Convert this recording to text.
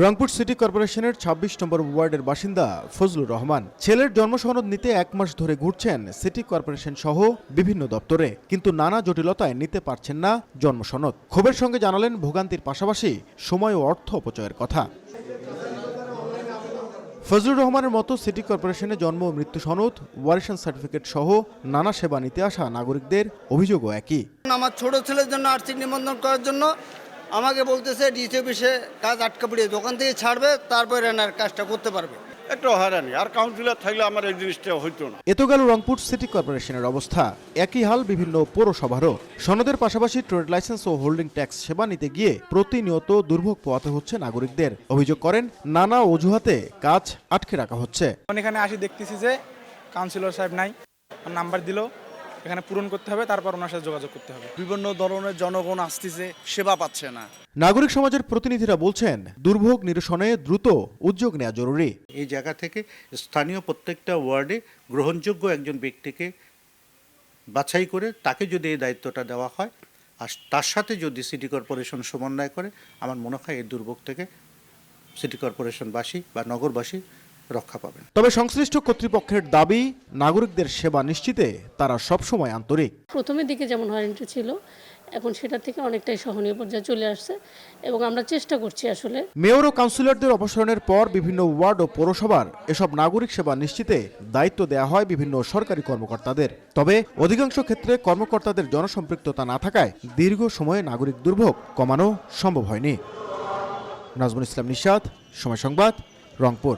Rangpur city কর্পোরেশনের ২৬ নম্বর ওয়ার্ডের বাসিন্দা ফজলুর রহমান। ছেলের জন্মসনদ নিতে এক মাস ধরে ঘুরছেন সিটি কর্পোরেশন সহ বিভিন্ন দপ্তরে, কিন্তু নানা জটিলতায় নিতে পারছেন না জন্মসনদ। ক্ষোভের সঙ্গে জানালেন ভোগান্তির পাশাপাশি সময় ও অর্থ অপচয়ের কথা। ফজলুর রহমানের মতো সিটি কর্পোরেশনে জন্ম মৃত্যু সনদ, ওয়ারিশন সার্টিফিকেট সহ নানা সেবা নিতে আসা নাগরিকদের অভিযোগও একই। আমার ছোট ছেলের জন্য আর্থিক নিবন্ধন করার জন্য আমাকে বলতেছে ডিসি অফিসে কাজ আটকা পড়িয়ে দোকান থেকে ছাড়বে তারপরে এনার কাজটা করতে পারবে। একটু হয়রানি আর কাউন্সিলর থাকলে আমার এই জিনিসটা হইতো না। এত গেল রংপুর সিটি কর্পোরেশনের অবস্থা। একই হাল বিভিন্ন পৌরসভারও। সনদের পাশাপাশি ট্রেড লাইসেন্স ও হোল্ডিং ট্যাক্স সেবা নিতে গিয়ে প্রতিনিয়ত দুর্ভোগ পোয়াতে হচ্ছে নাগরিকদের। অভিযোগ করেন নানা অজুহাতে কাজ আটকে রাখা হচ্ছে। এখন এখানে আসি দেখতেছি যে কাউন্সিলর সাহেব নাই নাম্বার দিল। এখানে পূরণ করতে হবে তারপর ওনার সাথে যোগাযোগ করতে হবে। বিভিন্ন ধরনের জনগণ আসতেছে সেবা পাচ্ছে না। নাগরিক সমাজের প্রতিনিধিরা বলছেন দুর্ভোগ নিরসনে দ্রুত উদ্যোগ নেওয়া জরুরি। এই জায়গা থেকে স্থানীয় প্রত্যেকটা ওয়ার্ডে গ্রহণযোগ্য একজন ব্যক্তিকে বাছাই করে তাকে যদি এই দায়িত্বটা দেওয়া হয় আর তার সাথে যদি সিটি কর্পোরেশন সমন্বয় করে আমার মনে হয় এই দুর্ভোগ থেকে সিটি কর্পোরেশনবাসী বা নগরবাসী রক্ষা পাবেন। তবে সংশ্লিষ্ট কর্তৃপক্ষের দাবি নাগরিকদের সেবা নিশ্চিতে তারা সবসময় আন্তরিক। প্রথমের দিকে যেমন হয়রানিটা ছিল এখন সেটা থেকে অনেকটাই সহনীয় পর্যায়ে চলে আসছে এবং আমরা চেষ্টা করছি আসলে মেয়র ও কাউন্সিলরদের অপসারণের পর বিভিন্ন ওয়ার্ড ও পৌরসভার এসব নাগরিক সেবা নিশ্চিতে দায়িত্ব দেওয়া হয় বিভিন্ন সরকারি কর্মকর্তাদের। তবে অধিকাংশ ক্ষেত্রে কর্মকর্তাদের জনসম্পৃক্ততা না থাকায় দীর্ঘ সময়ে নাগরিক দুর্ভোগ কমানো সম্ভব হয়নি। নাজমুল ইসলাম নিশাদ সময় সংবাদ রংপুর।